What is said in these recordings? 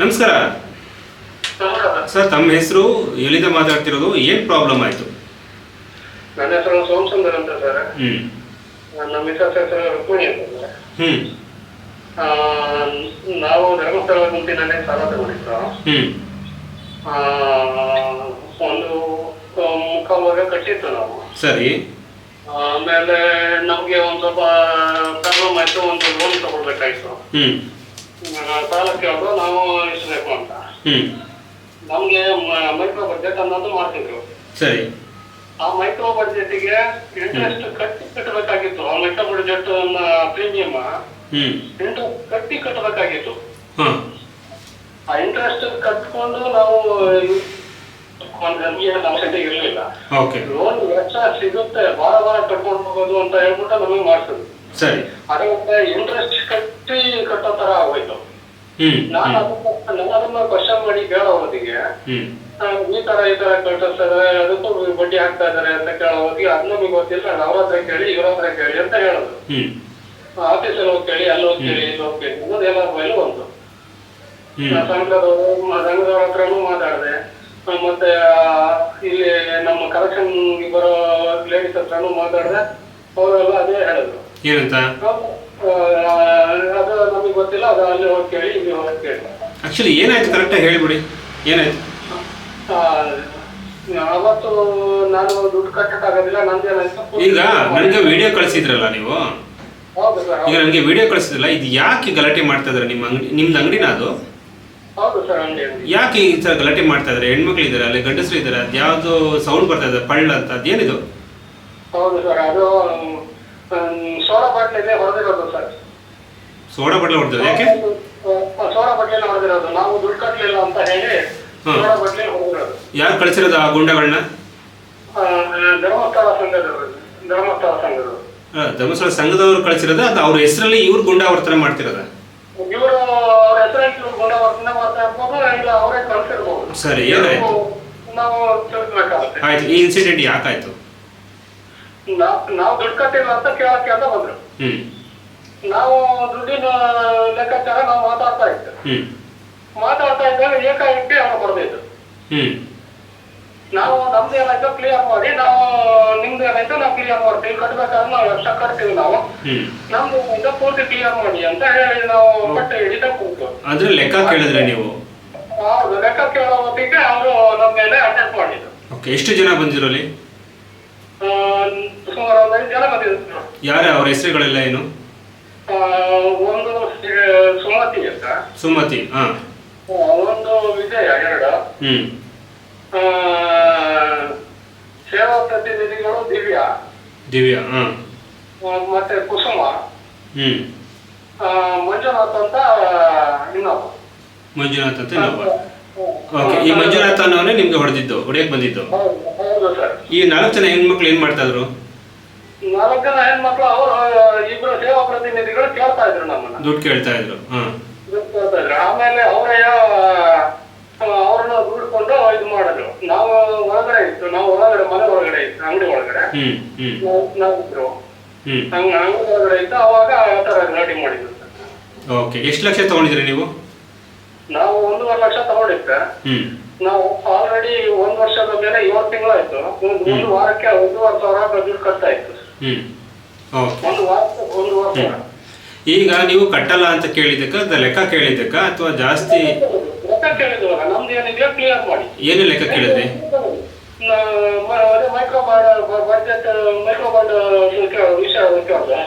ನಮಸ್ಕಾರ. ಸರ್. ತಮ್ಮ ಹೆಸರು ಎಲ್ಲಿಂದ ಮಾತಾಡ್ತಿರೋದು ಏನ್ ಪ್ರಾಬ್ಲಮ್ ಆಯ್ತು? ನನ್ನ ಹೆಸರು ಸೋಮಸುಂದರ್ ಅಂತ ಸರ್. ಹ್ಞೂ ನಮ್ಮ ಮಿಸಸ್ ಹೆಸರು ರುಕ್ಮಿಣಿ ಅಂತ ಸರ್. ಆ, ನಾವು ಧರ್ಮಸ್ಥಳ ಗುಂಪಿನಲ್ಲಿ ಸಾಲ ತಗೊಂಡಿದ್ರು ಹ್ಮ್. ಒಂದು ವರ್ಷ ಕಟ್ಟಿತ್ತು ನಾವು. ಸರಿ. ಆಮೇಲೆ ನಮ್ಗೆ ಒಂದು ಸ್ವಲ್ಪ ಪ್ರಾಬ್ಲಮ್ ಆಯ್ತು ಒಂದು ಲೋನ್ ತಗೊಳ್ಬೇಕಾಯ್ತು. ಸಾಲ ಕೇಳೋದು ನಾವು ಇಸ್ಬೇಕು ಅಂತ. ಹ್ಞೂ ನಮಗೆ ಮೈಕ್ರೋ ಬಜೆಟ್ ಅನ್ನೋದು ಮಾಡ್ತಿದ್ರು. ಸರಿ. ಆ ಮೈಕ್ರೋ ಬಜೆಟ್ಗೆ ಇಂಟ್ರೆಸ್ಟ್ ಕಟ್ಟಿ ಕಟ್ಟಬೇಕಾಗಿತ್ತು ಆ ಮೈಕ್ರೋ ಬಜೆಟ್ ಪ್ರೀಮಿಯಂ ಹ್ಞೂ ಇಂಟ್ರೆಸ್ಟ್ ಕಟ್ಟಿ ಕಟ್ಟಬೇಕಾಗಿತ್ತು ಆ ಇಂಟ್ರೆಸ್ಟ್ ಕಟ್ಕೊಂಡು ನಾವು ನಮ್ಗೆ ಅವಶ್ಯಕತೆ ಇರಲಿಲ್ಲ. ಲೋನ್ ವೆಚ್ಚ ಸಿಗುತ್ತೆ ವಾರ ವಾರ ಕಟ್ಕೊಂಡು ಹೋಗೋದು ಅಂತ ಹೇಳ್ಬಿಟ್ಟು ನಮಗೆ ಮಾಡ್ಸಿದ್ರು. ಸರಿ. ಅದಕ್ಕೆ ಇಂಟ್ರೆಸ್ಟ್ ಕಟ್ಟಿ ಕಟ್ಟೋ ತರ ಆಗೋಯ್ತು ಹ್ಞೂ ನಾನು ಅದನ್ನ ನಾನು ಅದನ್ನ ಕ್ವಶನ್ ಮಾಡಿ ಕೇಳೋದಿಗೆ ಈ ತರ ಈ ತರ ಕಟ್ಟಿಸ್ತಾರೆ ಅದಕ್ಕೂ ಬಡ್ಡಿ ಹಾಕ್ತಾ ಇದಾರೆ ಅಂತ ಕೇಳೋ ಹೊತ್ತಿಗೆ ಅದ್ ನಮಗೆ ಗೊತ್ತಿಲ್ಲ ಅವ್ರ ಹತ್ರ ಕೇಳಿ ಇವ್ರ ಹತ್ರ ಕೇಳಿ ಅಂತ ಹೇಳೋದು. ಆಫೀಸಲ್ಲಿ ಹೋಗಿ ಕೇಳಿ ಅಲ್ಲಿ ಹೋಗಿ ಕೇಳಿ ಇಲ್ಲಿ ಹೋಗಿ ಕೇಳಿ ಅನ್ನೋದು ಎಲ್ಲರ ಬಯಲು ಒಂದು. ಸಂಘದವರು ಸಂಘದವ್ರ ಹತ್ರನೂ ಮಾತಾಡಿದೆ. ಮತ್ತೆ ಇಲ್ಲಿ ನಮ್ಮ ಕಲೆಕ್ಷನ್ ಬರೋ ಲೇಡೀಸ್ ಹತ್ರನೂ ಮಾತಾಡಿದೆ. ಅವರೆಲ್ಲ ಅದೇ ಹೇಳಿದ್ರು. ಏನಂತ ಅದು ನಮಗೆ ಗೊತ್ತಿಲ್ಲ ಅದು ಅಲ್ಲಿ ಹೋಗಿ ಕೇಳಿ ಇಲ್ಲಿ ಹೋಗಿ ಕೇಳಿ ಆ್ಯಕ್ಚುಲಿ ಏನಾಯ್ತು ಕರೆಕ್ಟಾಗಿ ಹೇಳಿಬಿಡಿ. ಏನಾಯ್ತು? ಅವತ್ತು ನಾನು ದುಡ್ಡು ಕಟ್ಟಕ್ಕಾಗೋದಿಲ್ಲ ನಂದೇನಾಯ್ತು ಈಗ ನನಗೆ ವಿಡಿಯೋ ಕಳಿಸಿದ್ರಲ್ಲ ನೀವು? ಹೌದು ಸರ್ ಈಗ ನನಗೆ ವಿಡಿಯೋ ಕಳಿಸಿದ್ರಲ್ಲ ಇದು ಯಾಕೆ ಗಲಾಟೆ ಮಾಡ್ತಾ ಇದ್ದಾರೆ ನಿಮ್ಮ ಅಂಗಡಿ ನಿಮ್ದು ಅಂಗಡಿನ ಅದು? ಹೌದು ಸರ್ ಅಂಗಡಿ ಅಂಗಡಿ. ಯಾಕೆ ಈ ಥರ ಗಲಾಟೆ ಮಾಡ್ತಾ ಇದ್ದಾರೆ ಹೆಣ್ಮಕ್ಳು ಇದ್ದಾರೆ ಅಲ್ಲಿ ಗಂಡಸರು ಇದ್ದಾರೆ ಅದು ಯಾವುದು ಸೌಂಡ್ ಬರ್ತಾ ಇದೆ ಪಳ್ಳ ಅಂತ ಅದೇನಿದು? ಹೌದು ಸರ್ ಅದು ಸೋಡಾ ಬಾಟ್ಲಿಗೆ ಹೊಡೆದಿರೋದು ಸರ್. ಸೋಡಾ ಬಾಟ್ಲಿ ಹೊಡೆದಿರೋದು ಯಾಕೆ? ಸೋಡಾ ಬಾಟ್ಲಿನ ಹೊಡೆದಿರೋದು. ನಾವು ದುಡ್ಡು ಕಟ್ಟಲಿಲ್ಲ ಅಂತ ಹೇಳಿ. ಸೋಡಾ ಬಾಟ್ಲಿ ಹೊಡೆದಿರೋದು. ಯಾರು ಕಳಿಸಿರೋದು ಆ ಗುಂಡಗಳನ್ನ? ಧರ್ಮಸ್ಥಳ ಸಂಘದವರು ಧರ್ಮಸ್ಥಳ ಸಂಘದವರು. ಧರ್ಮಸ್ಥಳ ಸಂಘದವರು ಕಳಿಸಿರೋದ? ಅದು ಅವ್ರ ಹೆಸರಲ್ಲಿ ಇವ್ರು ಗುಂಡಾವರ್ತನೆ ಮಾಡ್ತಿರೋದ? ಇವರು ಅವ್ರ ಹೆಸರಲ್ಲಿ ಗುಣವರ್ತನೆ ಮಾಡ್ತಾ ಇರ್ಬೋದು ಇಲ್ಲ ಅವರೇ ಕಳಿಸಿರ್ಬೋದು. ಸರಿ, ಏನಾಯ್ತು? ನಾವು ತಿಳ್ಕೊಬೇಕಾಗುತ್ತೆ ಆಯ್ತು ಈ ಇನ್ಸಿಡೆಂಟ್ ಯಾಕಾಯ್ತು ನಾವು ನಾವು ದುಡ್ಡು ಕಟ್ಟಿಲ್ಲ ಅಂತ ಕೇಳಕ್ಕೆ ಅಂತ ಬಂದ್ರು. ನಾವು ದುಡ್ಡಿನ ಲೆಕ್ಕಾಚಾರ ನಾವು ಮಾತಾಡ್ತಾ ಇದ್ದೆ. ಮಾತಾಡ್ತಾ ಇದ್ದಾಗ ಏಕಾಏಕಿ ಅವ್ರು ಹ್ಮ್. ನಾವು ನಮ್ದು ಏನಾಯ್ತು ಕ್ಲಿಯರ್ ಮಾಡಿ ನಾವು ನಿಮ್ದು ಏನಾಯ್ತು ನಾವು ಕ್ಲಿಯರ್ ಮಾಡ್ತೀವಿ. ಕಟ್ಬೇಕಾದ್ರೆ ನಾವು ಎಷ್ಟ ಕಟ್ತೀವಿ ನಾವು. ನಮ್ದು ಇದು ಪೂರ್ತಿ ಕ್ಲಿಯರ್ ಮಾಡಿ ಅಂತ ಹೇಳಿ ನಾವು ಬಟ್ಟೆ ಹಿಡಿತ ಕೂತು. ಅಂದ್ರೆ ಲೆಕ್ಕ ಕೇಳಿದ್ರೆ ನೀವು? ಹೌದು ಲೆಕ್ಕ ಕೇಳೋ ಹೊತ್ತಿಗೆ ಅವರು ನಮ್ಮ ಮೇಲೆ ಅಟೆಂಡ್ ಮಾಡಿದ್ರು. ಓಕೆ ಎಷ್ಟು ಜನ ಬಂದಿರೋ ಅಲ್ಲಿ ಸುಮಾರು ಒಂದು ಐದು ಜನ ಬಂದಿದ್ರು ಯಾರ ಅವ್ರ ಹೆಸರುಗಳೆಲ್ಲ ಏನು? ಆ, ಒಂದು ಸಿ- ಸುಮತಿ ಅಂತ. ಸುಮತಿ ಹಾ. ಆ, ಒಂದು ವಿಜಯ ಎರಡು. ಹ್ಮ್. ಆ, ಸೇವಾ ಪ್ರತಿನಿಧಿಗಳು ದಿವ್ಯಾ. ದಿವ್ಯಾ ಹಾ. ಆ, ಮತ್ತೆ ಕುಸುಮ. ಹ್ಮ್. ಆ, ಮಂಜುನಾಥ್ ಅಂತ ಇನ್ನೊಬ್ಬ. ಮಂಜುನಾಥ್ ಅಂತ ಇನ್ನೊಬ್ಬ. ಓಕೆ ಈ ಮಂಜುನಾಥ್ ಅನ್ನೋನೇ ನಿಮ್ಗೆ ಹೊಡೆದಿದ್ದು ಹೊಡೆಯಕ್ ಬಂದಿದ್ದು. ಹೌದು ಹೌದು ಸರ್? ಈ ನಾಲ್ಕು ಜನ ಹೆಣ್ಮಕ್ಳು ಏನ್ ಮಾಡ್ತಾ ಇದ್ರು? ನಾಲ್ಕು ಜನ ಹೆಣ್ಮಕ್ಳು ಅವರು ಇಬ್ರು ಸೇವಾ ಪ್ರತಿನಿಧಿಗಳು ಕೇಳ್ತಾ ಇದ್ರು ನಮ್ಮನ್ನ. ದುಡ್ಡು ಕೇಳ್ತಾ ಇದ್ರು ಹಾ. ದುಡ್ಡು ಕೇಳ್ತಾ ಇದ್ರು. ಆಮೇಲೆ ಅವರೇ ಅವ್ರನ್ನ ದುಡ್ಕೊಂಡು ಇದು ಮಾಡಿದ್ರು. ನಾವು ಒಳಗಡೆ ಇತ್ತು ನಾವು ಒಳಗಡೆ ಮನೆ ಒಳಗಡೆ ಇತ್ತು ಅಂಗಡಿ ಒಳಗಡೆ. ಹ್ಮ್ ಹ್ಮ್. ನಾವು- ಹ್ಮ್. ಹಂಗ ಅಂಗಡಿ ಒಳಗಡೆ ಇತ್ತು ಅವಾಗ ಆ ತರ ಗಲಾಟೆ ಮಾಡಿದ್ರು. ಓಕೆ ಎಷ್ಟು ಲಕ್ಷ ತಗೊಂಡಿದ್ರಿ ನೀವು? ನಾವು ಒಂದೂವರೆ ಲಕ್ಷ ತಗೊಂಡಿದ್ದೆ. ಹ್ಮ್. ನಾವು ಆಲ್ರೆಡಿ ಒಂದ್ ವರ್ಷದ ಮೇಲೆ ಏಳು ತಿಂಗಳಾಯ್ತು. ಒಂದು ಒಂದು ವಾರಕ್ಕೆ ಒಂದೂವರೆ ಸಾವಿರ ದುಡ್ಡು ಕಟ್ತಾ ಇತ್ತು ಹ್ಮ್. ಓಕೆ. ಒಂದು ವಾರಕ್ಕೆ ಒಂದೂವರೆ ಸಾವಿರ. ಈಗ ನೀವು ಕಟ್ಟಲ್ಲ ಅಂತ ಕೇಳಿದಕ್ಕ ಅದ ಲೆಕ್ಕ ಕೇಳಿದ್ದಕ್ಕ ಅಥವಾ ಜಾಸ್ತಿ ಲೆಕ್ಕ ಕೇಳಿದ್ವಲ್ಲ ನಮ್ದು ಏನಿದೆಯೋ ಕ್ಲಿಯರ್ ಮಾಡಿ. ಏನು ಲೆಕ್ಕ ಕೇಳಿದ್ರಿ? Micro bond micro budget budget micro bond ವಿಷಯ ಕೇಳಿದೆ.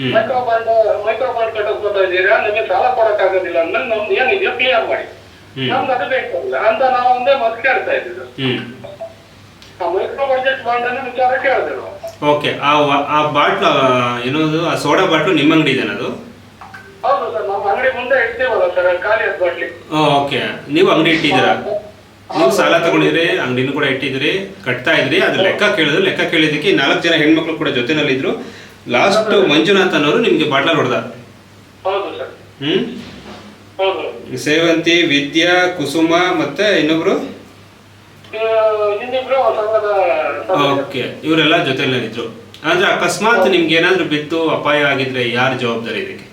ಹ್ಮ್. ಮೈಕ್ರೋ ಬಾಂಡ್ ಮೈಕ್ರೋ ಬಾಂಡ್ ಕಟ್ಟಿಸ್ಕೊತಾ ಇದ್ದೀರಾ? ನಿಮಗೆ ಸಾಲ ಕೊಡಕ್ ಆಗೋದಿಲ್ಲ ಅಂದ್ಮೇಲೆ ನಮ್ದು ಏನಿದೆಯೋ ಕ್ಲಿಯರ್ ಮಾಡಿ. ನಮ್ಗೆ ಅದು ಬೇಕಾಗಿಲ್ಲ ಅಂತ ನಾವು ಒಂದೇ ಮತ್ತೆ ಕೇಳ್ತಾ ಇದ್ದೀವಿ ಮೈಕ್ರೋ ಬಜೆಟ್ ಬಾಂಡ್ ಅನ್ನು ವಿಚಾರ ಕೇಳಿದೆ ನಾವು ಓಕೆ. ಆ ಆ ಬಾಟ್ಲು ಏನದು ಆ ಸೋಡಾ ಬಾಟ್ಲು ನಿಮ್ಮ ಅಂಗಡಿ ಇದೆ ಅದು? ಹೌದು ಸರ್. ನಮ್ಮ ಅಂಗಡಿ ಮುಂದೆ ಇಡ್ತೀವಲ್ಲ ಸರ್ ಖಾಲಿ ಅದು ಬಾಟ್ಲಿ. ಓಕೆ. ನೀವು ಅಂಗಡಿ ಇಟ್ಟಿದ್ದೀರಾ? ನೀವು ಸಾಲ ತಗೊಂಡಿದ್ರಿ ಅಂಗಡಿನೂ ಕೂಡ ಇಟ್ಟಿದ್ರಿ ಕಟ್ತಾ ಇದ್ರಿ. ಅದ್ರ ಲೆಕ್ಕ ಕೇಳಿದ್ರು ಲೆಕ್ಕ ಕೇಳಿದ್ದಕ್ಕೆ ನಾಲ್ಕು ಜನ ಹೆಣ್ಮಕ್ಳು ಕೂಡ ಜೊತೆನಲ್ಲಿದ್ರು. ಲಾಸ್ಟ್ ಮಂಜುನಾಥ್ ಅನ್ನೋರು ನಿಮ್ಗೆ ಬಾಟ್ಲ ಹೊಡೆದ. ಹೌದು ಸರ್. ಹ್ಮ್. ಹೌದು ಸೇವಂತಿ ವಿದ್ಯಾ ಕುಸುಮ ಮತ್ತೆ ಇನ್ನೊಬ್ರು. ಓಕೆ. ಇವರೆಲ್ಲ ಜೊತೆಲ್ಲಿದ್ರು ಅಂದ್ರೆ ಅಕಸ್ಮಾತ್ ನಿಮ್ಗೆ ಏನಾದ್ರು ಬಿದ್ದು ಅಪಾಯ ಆಗಿದ್ರೆ ಯಾರ ಜವಾಬ್ದಾರಿ ಇದಕ್ಕೆ?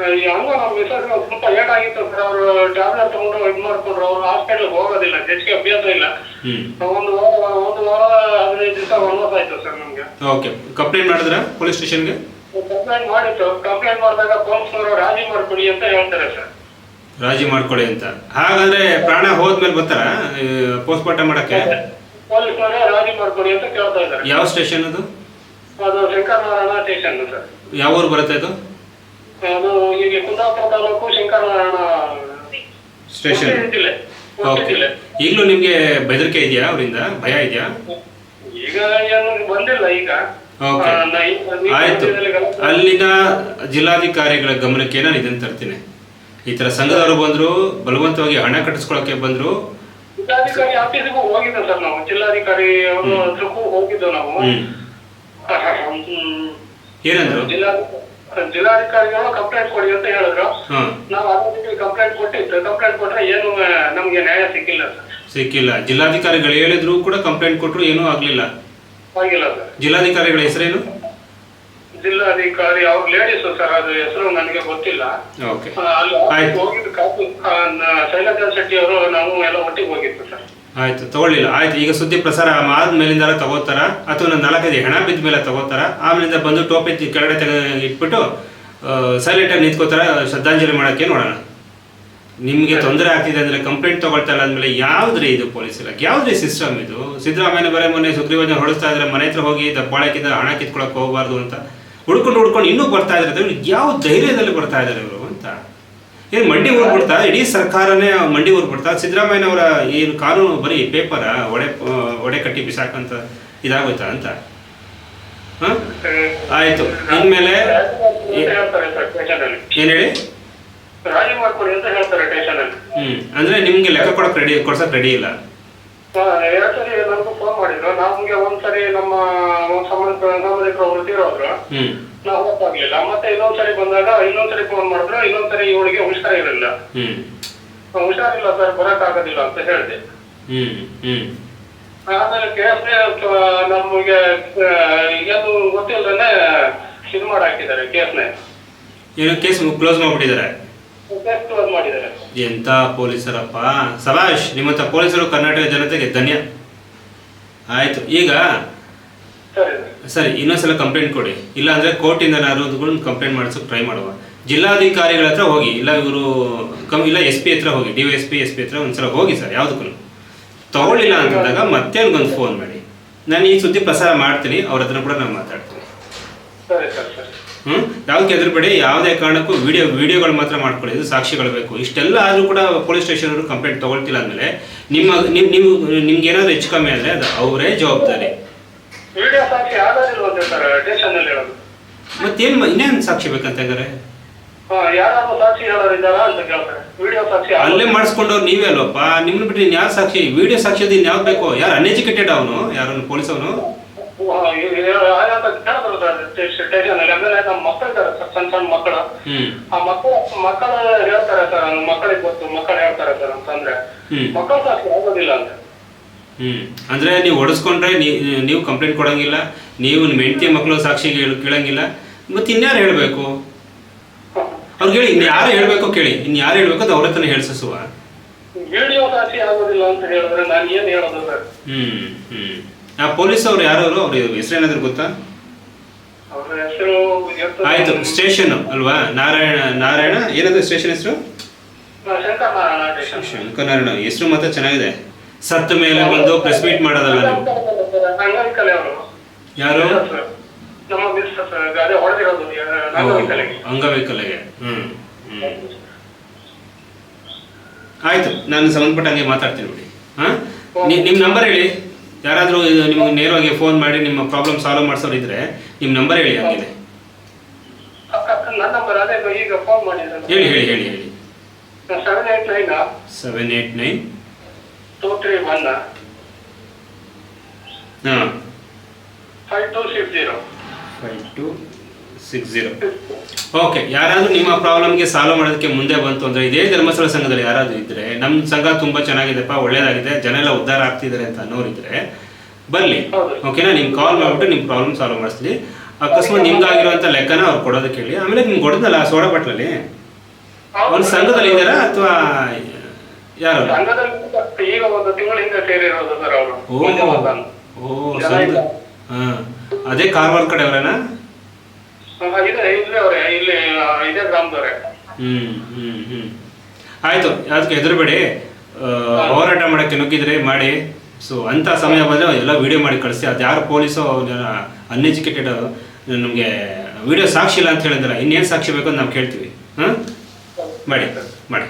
ಹಂಗ ನಮ್ಮ ಮಿಸಸ್ ಸ್ವಲ್ಪ ಏಟಾಗಿತ್ತು ಸರ್. ಅವರು ಟ್ಯಾಬ್ಲೆಟ್ ತಗೊಂಡು ಇದು ಮಾಡ್ಕೊಂಡ್ರು. ಅವ್ರು ಹಾಸ್ಪಿಟಲ್ಗೆ ಹೋಗೋದಿಲ್ಲ. ಹೆಚ್ಚಿಗೆ ಅಭ್ಯಾಸ ಇಲ್ಲ. ಒಂದು ವಾರ ಒಂದು ವಾರ ಹದಿನೈದು ದಿವಸ ಆಯ್ತು ಸರ್ ನಮ್ಗೆ. ಓಕೆ. ಕಂಪ್ಲೇಂಟ್ ಮಾಡಿದ್ರ ಪೊಲೀಸ್ ಸ್ಟೇಷನ್ಗೆ ಕಂಪ್ಲೇಂಟ್ ಮಾಡಿತ್ತು. ಕಂಪ್ಲೇಂಟ್ ಮಾಡಿದಾಗ ಪೊಲೀಸ್ನವರು ರಾಜಿ ಮಾಡ್ಕೊಡಿ ಅಂತ ಹೇಳ್ತಾರೆ ಸರ್. ರಾಜಿ ಮಾಡ್ಕೊಳ್ಳಿ ಅಂತ. ಹಾಗಾದ್ರೆ ಪ್ರಾಣ ಹೋದ್ಮೇಲೆ ಬರ್ತಾರ ಪೋಸ್ಟ್ಮಾರ್ಟಮ್ ಮಾಡಕ್ಕೆ? ರಾಜಿ ಮಾಡ್ಕೊಡಿ ಅಂತ ಕೇಳ್ತಾ ಇದ್ದಾರೆ. ಯಾವ ಸ್ಟೇಷನ್ ಅದು? ಅದು ಶಂಕರನಾರಾಯಣ ಸ್ಟೇಷನ್ ಸರ್. ಯಾವ ಊರು ಬರುತ್ತೆ ಅದು? ಅದು ಈಗ ಕುಂದಾಪುರ ತಾಲೂಕು ಶಂಕರನಾರಾಯಣ ಸ್ಟೇಷನ್ ಓಕೆ ಈಗಲೂ ನಿಮ್ಗೆ ಬೆದರಿಕೆ ಇದೆಯಾ ಅವರಿಂದ? ಭಯ ಇದೆಯಾ? ಈಗ ಏನು ಬಂದಿಲ್ಲ ಈಗ. ಓಕೆ ಆಯ್ತು. ಅಲ್ಲಿನ ಜಿಲ್ಲಾಧಿಕಾರಿಗಳ ಗಮನಕ್ಕೆ ನಾನು ಇದನ್ನು ತರ್ತೀನಿ. ಈ ತರ ಸಂಘದವರು ಬಂದ್ರು ಬಲವಂತವಾಗಿ ಹಣ ಕಟ್ಟಿಸ್ಕೊಳಕ್ಕೆ ಬಂದ್ರು. ಜಿಲ್ಲಾಧಿಕಾರಿ ಆಫೀಸಿಗೂ ಹೋಗಿದ್ದೆ ಸರ್ ನಾವು. ಜಿಲ್ಲಾಧಿಕಾರಿ ಅವರು ಹತ್ರಕ್ಕೂ ಹೋಗಿದ್ದು ನಾವು. ಏನಂದ್ರು? ಜಿಲ್ಲಾ ಜಿಲ್ಲಾಧಿಕಾರಿಗಳು ಕಂಪ್ಲೇಂಟ್ ಕೊಡಿ ಅಂತ ಹೇಳಿದ್ರು. ನಾವು ಅದಕ್ಕೆ ಕಂಪ್ಲೇಂಟ್ ಕೊಟ್ಟಿದ್ದು ಕಂಪ್ಲೇಂಟ್ ಕೊಟ್ರೆ ಏನು ನಮ್ಗೆ ನ್ಯಾಯ ಸಿಕ್ಕಿಲ್ಲ ಸರ್. ಸಿಕ್ಕಿಲ್ಲ. ಜಿಲ್ಲಾಧಿಕಾರಿಗಳು ಹೇಳಿದ್ರು ಕೂಡ ಕಂಪ್ಲೇಂಟ್ ಕೊಟ್ಟರು ಏನೂ ಆಗಲಿಲ್ಲ. ಆಗಿಲ್ಲ ಸರ್. ಜಿಲ್ಲಾಧಿಕಾರಿಗಳ ಹೆಸರೇನು? ಜಿಲ್ಲಾಧಿಕಾರಿ ಅವ್ರ ಲೇಡೀಸ್ ಸರ್ ಅದು ಹೆಸರು ನನಗೆ ಗೊತ್ತಿಲ್ಲ. ಓಕೆ ಅಲ್ಲಿ ಆಯ್ತು. ಹೋಗಿದ್ದು ಕಾಪು ಶೈಲಜಾ ಶೆಟ್ಟಿ ಅವರು ನಾವು ಎಲ್ಲ ಒಟ್ಟಿಗೆ ಹೋಗಿದ್ವಿ ಸರ್. ಆಯ್ತು ತಗೊಳ್ಳಿಲ್ಲ. ಆಯ್ತು ಈಗ ಸುದ್ದಿ ಪ್ರಸಾರ ಆದ ಮೇಲಿಂದ ತಗೋತಾರ? ಅಥವಾ ನನ್ನ ನಾಲ್ಕೈದು ಹೆಣ ಬಿದ್ದ ಮೇಲೆ ತಗೋತಾರ? ಆಮೇಲಿಂದ ಬಂದು ಟೋಪಿ ತಿ- ಕೆಳಗಡೆ ತೆಗೆ ಇಟ್ಬಿಟ್ಟು ಸೈಲೆಂಟಾಗಿ ನಿಂತ್ಕೋತಾರ? ಶ್ರದ್ಧಾಂಜಲಿ ಮಾಡೋಕ್ಕೆ ನೋಡೋಣ. ನಿಮಗೆ ತೊಂದರೆ ಆಗ್ತಿದೆ ಅಂದ್ರೆ ಕಂಪ್ಲೇಂಟ್ ತಗೊಳ್ತಾ ಇಲ್ಲ ಅಂದಮೇಲೆ ಯಾವ್ದ್ರಿ ಇದು ಪೊಲೀಸ್ ಇಲಾಖೆ? ಯಾವ್ದ್ರಿ ಸಿಸ್ಟಮ್ ಇದು? ಸಿದ್ದರಾಮಯ್ಯ ಬರೇ ಮೊನ್ನೆ ಸುಗ್ರೀವಾಜ್ಞೆ ಹೊಡಿಸ್ತಾ ಇದ್ರೆ ಮನೆ ಹತ್ರ ಹೋಗಿ ದಬ್ಬಾಳಕ್ಕಿಂತ ಹಣ ಕಿತ್ಕೊಳಕ್ ಹೋಗಬಾರ್ದು ಅಂತ ಹುಡ್ಕೊಂಡು ಹುಡ್ಕೊಂಡು ಇನ್ನೂ ಬರ್ತಾ ಇದ್ದಾರೆ ಯಾವ ಧೈರ್ಯದಲ್ಲಿ ಬರ್ತಾ ಇದ್ದಾರೆ ಇವರು ಅಂತ. ಏನು ಮಂಡಿ ಊರ್ಬಿಡ್ತಾ ಇಡೀ ಸರ್ಕಾರನೇ ಮಂಡಿ ಊರ್ಬಿಡ್ತಾ ಸಿದ್ದರಾಮಯ್ಯನವರ ಏನು ಕಾನೂನು ಬರೀ ಪೇಪರ ಒಡೆ ಒಡೆ ಕಟ್ಟಿ ಬಿಸಾಕಂತ ಇದಾಗುತ್ತಾ ಅಂತ? ಹಾಂ? ಆಯ್ತು. ಆಮೇಲೆ ಏನ್ ಹೇಳಿ? ಹ್ಮ್. ಅಂದ್ರೆ ನಿಮ್ಗೆ ಲೆಕ್ಕ ಕೊಡಕ್ ರೆಡಿ ಕೊಡ್ಸಕ್ ರೆಡಿ ಇಲ್ಲ. ಎರಡ್ ಸರಿ ನನಗೂ ಫೋನ್ ಮಾಡಿದ್ರು. ನಮ್ಗೆ ಒಂದ್ಸರಿ ನಮ್ಮ ಸಂಬಂಧ ಸಂಬಂಧಿಕರು ಅವರು ತೀರೋದ್ರು ನಾವು ಹೋಗ್ತಾಗ್ಲಿಲ್ಲ ಮತ್ತೆ ಇನ್ನೊಂದ್ಸರಿ ಬಂದಾಗ ಇನ್ನೊಂದ್ಸರಿ ಫೋನ್ ಮಾಡಿದ್ರು. ಇನ್ನೊಂದ್ಸರಿ ಇವಳಿಗೆ ಹುಷಾರಿರಲಿಲ್ಲ. ಹುಷಾರಿಲ್ಲ ಸರ್ ಬರಕ್ ಆಗೋದಿಲ್ಲ ಅಂತ ಹೇಳಿದೆ. ಹ್ಮ್ ಹ್ಮ್. ಆಮೇಲೆ ಕೇಸ್ ನಮಗೆ ಏನು ಗೊತ್ತಿಲ್ಲದೇ ಇದು ಮಾಡಾಕಿದ್ದಾರೆ ಕೇಸ್ನೇ ಏನು ಕೇಸ್ ಕ್ಲೋಸ್ ಮಾಡಿಬಿಟ್ಟಿದ್ದಾರೆ. ಎಂಥ ಪೊಲೀಸರಪ್ಪ? ಸಭಾಷ್ ನಿಮ್ಮಂತ ಪೊಲೀಸರು ಕರ್ನಾಟಕ ಜನತೆಗೆ ಧನ್ಯ. ಆಯ್ತು ಈಗ ಸರಿ. ಇನ್ನೊಂದ್ಸಲ ಕಂಪ್ಲೇಂಟ್ ಕೊಡಿ. ಇಲ್ಲ ಅಂದ್ರೆ ಕೋರ್ಟಿಂದ ನಾರು ಕಂಪ್ಲೇಂಟ್ ಮಾಡಿಸೋಕೆ ಟ್ರೈ ಮಾಡುವ. ಜಿಲ್ಲಾಧಿಕಾರಿಗಳ ಹತ್ರ ಹೋಗಿ ಇಲ್ಲ ಇವರು ಕಮ್ ಇಲ್ಲ ಎಸ್ ಪಿ ಹತ್ರ ಹೋಗಿ D S P S P ಹತ್ರ ಒಂದ್ಸಲ ಹೋಗಿ ಸರ್ ಯಾವುದಕ್ಕೂ. ತಗೊಳ್ಳಿಲ್ಲ ಅಂತಂದಾಗ ಮತ್ತೆ ಒಂದು ಫೋನ್ ಮಾಡಿ. ನಾನು ಈ ಸುದ್ದಿ ಪ್ರಸಾರ ಮಾಡ್ತೀನಿ ಅವ್ರ ಹತ್ರ ಕೂಡ ನಾನು ಮಾತಾಡ್ತೀನಿ. ಸರಿ ಸರ್ ಸರಿ. ಹ್ಞೂ ಯಾವುದಕ್ಕೆ ಹೆದರ್ಬೇಡಿ ಯಾವುದೇ ಕಾರಣಕ್ಕೂ ವಿಡಿಯೋ ವಿಡಿಯೋಗಳು ಮಾತ್ರ ಮಾಡ್ಕೊಳ್ಳಿ. ಇದು ಸಾಕ್ಷಿಗಳು ಬೇಕು. ಇಷ್ಟೆಲ್ಲ ಆದರೂ ಕೂಡ ಪೊಲೀಸ್ ಸ್ಟೇಷನ್ ಅವರು ಕಂಪ್ಲೇಂಟ್ ತಗೊಳ್ತಿಲ್ಲ ಅಂದಮೇಲೆ ನಿಮ್ಮ ನಿಮ್ಮ ನೀವು ನಿಮ್ಗೆ ಏನಾದರೂ ಹೆಚ್ಚು ಕಮ್ಮಿ ಆದರೆ ಅದು ಅವರೇ ಜವಾಬ್ದಾರಿ. ಮತ್ತೇನು ಇನ್ನೇನು ಸಾಕ್ಷಿ ಬೇಕಂತ ಇದ್ದಾರೆ? ಅಲ್ಲೇ ಮಾಡಿಸ್ಕೊಂಡವ್ರು ನೀವೇ ಅಲ್ವಪ್ಪ? ನಿಮ್ನ ಬಿಟ್ಟು ಇನ್ಯಾವ ಸಾಕ್ಷಿ? ವಿಡಿಯೋ ಸಾಕ್ಷಿ ಇನ್ಯಾವ್ದು ಬೇಕು? ಯಾರು ಅನ್ಎಜುಕೇಟೆಡ್ ಅವನು? ಯಾರು ಪೊಲೀಸ್ ಅವನು ನಮ್ಮ ಮಕ್ಕಳು ಇದ್ದಾರೆ ಸರ್ ಸಣ್ಣ ಸಣ್ಣ ಮಕ್ಕಳು. ಆ ಮಕ್ಕಳು ಮಕ್ಕಳು ಹೇಳ್ತಾರೆ ಸರ್ ಮಕ್ಕಳಿಗೆ ಗೊತ್ತು ಮಕ್ಕಳು ಹೇಳ್ತಾರೆ ಸರ್ ಅಂತಂದ್ರೆ ಮಕ್ಕಳು ಸಾಕ್ಷಿ ಆಗೋದಿಲ್ಲ ಅಂತ. ಹ್ಮ್. ಅಂದ್ರೆ ನೀವು ಹೊಡೆಸ್ಕೊಂಡ್ರೆ ನೀವು ಕಂಪ್ಲೇಂಟ್ ಕೊಡಂಗಿಲ್ಲ ನೀವು ನಿಮ್ಮ ಹೆಂಡತಿ ಮಕ್ಕಳು ಸಾಕ್ಷಿ ಕೇಳ- ಕೇಳಂಗಿಲ್ಲ ಮತ್ತೆ ಇನ್ಯಾರು ಹೇಳಬೇಕು? ಅವ್ರು ಹೇಳಿ ಇನ್ನು ಯಾರು ಹೇಳಬೇಕು ಕೇಳಿ ಇನ್ ಯಾರು ಹೇಳಬೇಕು ಅದು ಅವ್ರ ಹತ್ರನೇ ಹೇಳ್ಸುವ ವಿಡಿಯೋ ಸಾಕ್ಷಿ ಆಗೋದಿಲ್ಲ ಅಂತ ಹೇಳಿದ್ರೆ ನಾನು ಏನ್ ಹೇಳೋದು ಸರ್? ಹ್ಮ್ ಹ್ಞೂ ಆ ಪೊಲೀಸ್ ಅವ್ರು ಯಾರು ಅವರು ಹೆಸರು ಏನಾದ್ರು ಗೊತ್ತಾ? ಆಯ್ತು ಸ್ಟೇಷನ್ ಅಲ್ವಾ? ನಾರಾಯಣ ನಾರಾಯಣ? ಏನದು ಸ್ಟೇಷನ್ ಹೆಸರು? ಶಂಕನಾರಾಯಣ ಶಂಕರನಾರಾಯಣ ಹೆಸರು ಮಾತ್ರ ಚೆನ್ನಾಗಿದೆ. ಸತ್ತ ಮೇಲೆ ಬಂದು ಪ್ರೆಸ್ ಮೀಟ್ ಮಾಡೋದಲ್ಲ ನೀವು? ಯಾರು? ಅಂಗವೈಕಲ್ಯಗೆ ಹ್ಮ್ ಹ್ಮ್. ಆಯ್ತು ನಾನು ಸಂಬಂಧಪಟ್ಟಂಗೆ ಮಾತಾಡ್ತೀನಿ ಬಿಡಿ. ಹಾ? ನಿಮ್ ನಂಬರ್ ಹೇಳಿ. ಯಾರಾದರೂ ನಿಮಗೆ ನೇರವಾಗಿ ಫೋನ್ ಮಾಡಿ ನಿಮ್ಮ ಪ್ರಾಬ್ಲಮ್ ಸಾಲ್ವ್ ಮಾಡಿಸೋರು ಇದ್ರೆ ನಿಮ್ಮ ನಂಬರ್ ಹೇಳಿ ಹಂಗಿದೆ ಹೇಳಿ ಹೇಳಿ ಹೇಳಿ ಹೇಳಿ. Seven eight nine two three one ಹಾಂ. Five two six zero five two six zero okay ಯಾರಾದರೂ ನಿಮ್ಮ ಪ್ರಾಬ್ಲಮ್ಗೆ ಸಾಲ್ವ್ ಮಾಡೋದಕ್ಕೆ ಮುಂದೆ ಬಂತು ಅಂದರೆ ಇದೇ ಧರ್ಮಸ್ಥಳ ಸಂಘದಲ್ಲಿ ಯಾರಾದರೂ ಇದ್ದರೆ ನಮ್ಮ ಸಂಘ ತುಂಬ ಚೆನ್ನಾಗಿದೆಪ್ಪ ಒಳ್ಳೇದಾಗಿದೆ ಜನ ಎಲ್ಲ ಉದ್ಧಾರ ಆಗ್ತಿದ್ದಾರೆ ಅಂತ ಅನ್ನೋರಿದ್ರೆ ಬರಲಿ. ಓಕೆನಾ ನಿಮ್ಗೆ ಕಾಲ್ ಮಾಡಿಬಿಟ್ಟು ನಿಮ್ಮ ಪ್ರಾಬ್ಲಮ್ ಸಾಲ್ವ್ ಮಾಡಿಸ್ಲಿ ಅಕಸ್ಮಾತ್ ನಿಮ್ಗಾಗಿರುವಂಥ ಲೆಕ್ಕನ ಅವ್ರು ಕೊಡೋದಕ್ಕೆ ಹೇಳಿ. ಆಮೇಲೆ ನಿಮ್ಗೆ ಕೊಡೋದಲ್ಲ ಸೋಡಾ ಬಟ್ಲಲ್ಲಿ ಒಂದು ಸಂಘದಲ್ಲಿ ಇದ್ದಾರಾ ಅಥವಾ ಯಾರು? ಈಗ ಒಂದು ತಿಂಗಳ ಹಿಂದೆ ಸೇರಿರೋದು ಸರ್ ಅವರು. ಓ ಮಂಜುನಾಥ್ ಅಂತ. ಓ ಸಂಘ ಇಲ್ಲ. ಅದೇ ಕಾರವಾರ ಕಡೆ ಅವರೇನಾ ಹಾ, ಇಲ್ಲೇ ಅವ್ರೆ, ಇಲ್ಲಿ ಗ್ರಾಮದವ್ರೆ. ಹ್ಮ್ ಆಯ್ತು, ಅದಕ್ಕೆ ಹೆದರಬೇಡಿ. ಹೋರಾಟ ಮಾಡಕ್ಕೆ ನುಗ್ಗಿದ್ರೆ ಮಾಡಿ. ಸೊ ಅಂತ ಸಮಯ ಬಂದರೆ ಎಲ್ಲ ವಿಡಿಯೋ ಮಾಡಿ ಕಳಿಸಿ. ಅದು ಯಾರು ಪೊಲೀಸು ಅನ್ಎಜುಕೇಟೆಡ್ ನಮಗೆ ವಿಡಿಯೋ ಸಾಕ್ಷಿ ಇಲ್ಲ ಅಂತ ಹೇಳಿದ್ರೆ ಇನ್ನೇನು ಸಾಕ್ಷಿ ಬೇಕು ಅಂತ ನಾವು ಕೇಳ್ತೀವಿ. ಹಾಂ? ಮಾಡಿ ಮಾಡಿ.